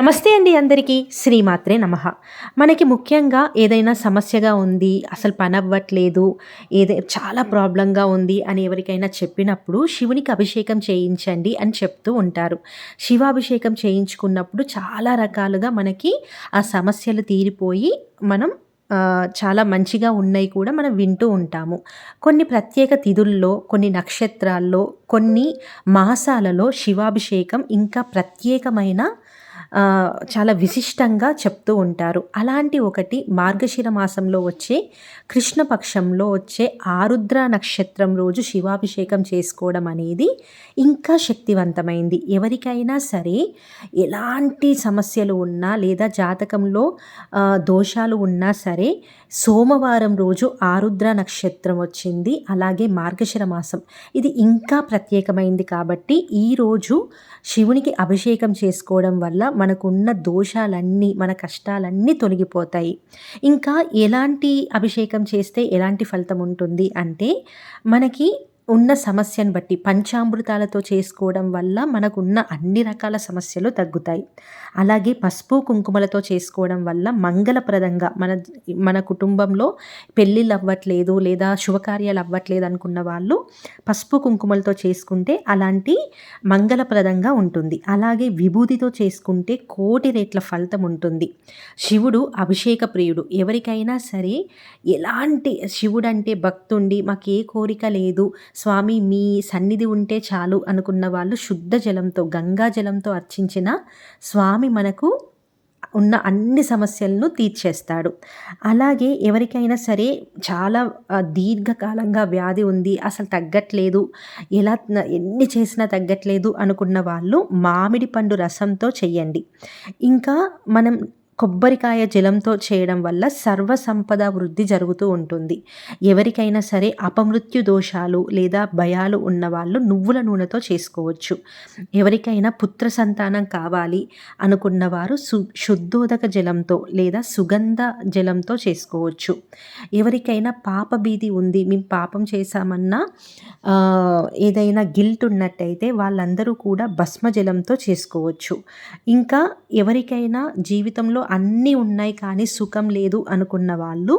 నమస్తే అండి అందరికీ. శ్రీమాత్రే నమ. మనకి ముఖ్యంగా ఏదైనా సమస్యగా ఉంది అసలు పని అవ్వట్లేదు ఏదే చాలా ప్రాబ్లంగా ఉంది అని ఎవరికైనా చెప్పినప్పుడు శివునికి అభిషేకం చేయించండి అని చెప్తూ ఉంటారు. శివాభిషేకం చేయించుకున్నప్పుడు చాలా రకాలుగా మనకి ఆ సమస్యలు తీరిపోయి మనం చాలా మంచిగా ఉన్నాయి కూడా మనం వింటూ ఉంటాము. కొన్ని ప్రత్యేక తిథుల్లో కొన్ని నక్షత్రాల్లో కొన్ని మాసాలలో శివాభిషేకం ఇంకా ప్రత్యేకమైన చాలా విశిష్టంగా చెప్తూ ఉంటారు. అలాంటి ఒకటి మార్గశిర మాసంలో వచ్చే కృష్ణపక్షంలో వచ్చే ఆరుద్ర నక్షత్రం రోజు శివాభిషేకం చేసుకోవడం అనేది ఇంకా శక్తివంతమైంది. ఎవరికైనా సరే ఎలాంటి సమస్యలు ఉన్నా లేదా జాతకంలో దోషాలు ఉన్నా సరే సోమవారం రోజు ఆరుద్ర నక్షత్రం వచ్చింది. అలాగే మార్గశిర మాసం. ఇది ఇంకా ప్రత్యేకమైంది కాబట్టి ఈరోజు శివునికి అభిషేకం చేసుకోవడం వల్ల మనకున్న దోషాలన్నీ మన కష్టాలన్నీ తొలగిపోతాయి. ఇంకా ఎలాంటి అభిషేకం చేస్తే ఎలాంటి ఫలితం ఉంటుంది అంటే మనకి ఉన్న సమస్యను బట్టి పంచామృతాలతో చేసుకోవడం వల్ల మనకున్న అన్ని రకాల సమస్యలు తగ్గుతాయి. అలాగే పసుపు కుంకుమలతో చేసుకోవడం వల్ల మంగళప్రదంగా మన మన కుటుంబంలో పెళ్ళిళ్ళు అవ్వట్లేదు లేదా శుభకార్యాలు అవ్వట్లేదు అనుకున్న వాళ్ళు పసుపు కుంకుమలతో చేసుకుంటే అలాంటి మంగళప్రదంగా ఉంటుంది. అలాగే విభూతితో చేసుకుంటే కోటి రేట్ల ఫలితం ఉంటుంది. శివుడు అభిషేక ప్రియుడు. ఎవరికైనా సరే ఎలాంటి శివుడు అంటే భక్తుండి మాకు ఏ కోరిక లేదు స్వామి మీ సన్నిధి ఉంటే చాలు అనుకున్న వాళ్ళు శుద్ధ జలంతో గంగా జలంతో అర్చించిన స్వామి మనకు ఉన్న అన్ని సమస్యలను తీర్చేస్తాడు. అలాగే ఎవరికైనా సరే చాలా దీర్ఘకాలంగా వ్యాధి ఉంది అసలు తగ్గట్లేదు ఎలా ఎన్ని చేసినా తగ్గట్లేదు అనుకున్న వాళ్ళు మామిడి పండు రసంతో చెయ్యండి. ఇంకా మనం కొబ్బరికాయ జలంతో చేయడం వల్ల సర్వ సంపద వృద్ధి జరుగుతూ ఉంటుంది. ఎవరికైనా సరే అపమృత్యు దోషాలు లేదా భయాలు ఉన్నవాళ్ళు నువ్వుల నూనెతో చేసుకోవచ్చు. ఎవరికైనా పుత్ర సంతానం కావాలి అనుకున్నవారు సు శుద్ధోదక జలంతో లేదా సుగంధ జలంతో చేసుకోవచ్చు. ఎవరికైనా పాప భీతి ఉంది మేము పాపం చేశామన్నా ఏదైనా గిల్ట్ ఉన్నట్టయితే వాళ్ళందరూ కూడా భస్మ జలంతో చేసుకోవచ్చు. ఇంకా ఎవరికైనా జీవితంలో అన్నీ ఉన్నాయి కానీ సుఖం లేదు అనుకున్న వాళ్ళు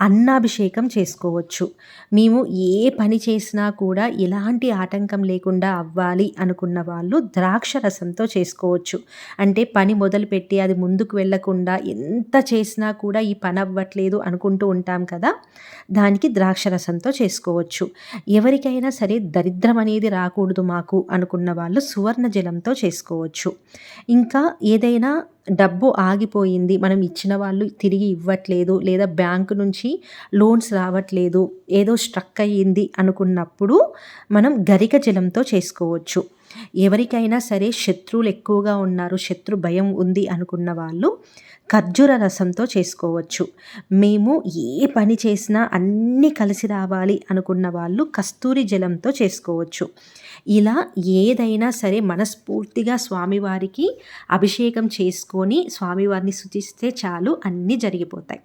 అన్నాభిషేకం చేసుకోవచ్చు. మేము ఏ పని చేసినా కూడా ఎలాంటి ఆటంకం లేకుండా అవ్వాలి అనుకున్న వాళ్ళు ద్రాక్ష రసంతో చేసుకోవచ్చు. అంటే పని మొదలుపెట్టి అది ముందుకు వెళ్ళకుండా ఎంత చేసినా కూడా ఈ పని అవ్వట్లేదు అనుకుంటూ ఉంటాం కదా దానికి ద్రాక్ష రసంతో చేసుకోవచ్చు. ఎవరికైనా సరే దరిద్రం అనేది రాకూడదు మాకు అనుకున్న వాళ్ళు సువర్ణ జలంతో చేసుకోవచ్చు. ఇంకా ఏదైనా డబ్బు ఆగిపోయింది మనం ఇచ్చిన వాళ్ళు తిరిగి ఇవ్వట్లేదు లేదా బ్యాంకు నుంచి లోన్స్ రావట్లేదు ఏదో స్ట్రక్ అయ్యింది అనుకున్నప్పుడు మనం గరిక జలంతో చేసుకోవచ్చు. ఎవరికైనా సరే శత్రువులు ఎక్కువగా ఉన్నారు శత్రు భయం ఉంది అనుకున్న వాళ్ళు ఖర్జూర రసంతో చేసుకోవచ్చు. మేము ఏ పని చేసినా అన్నీ కలిసి రావాలి అనుకున్న వాళ్ళు కస్తూరి జలంతో చేసుకోవచ్చు. ఇలా ఏదైనా సరే మనస్ఫూర్తిగా స్వామివారికి అభిషేకం చేసుకొని స్వామివారిని శుచిస్తే చాలు అన్నీ జరిగిపోతాయి.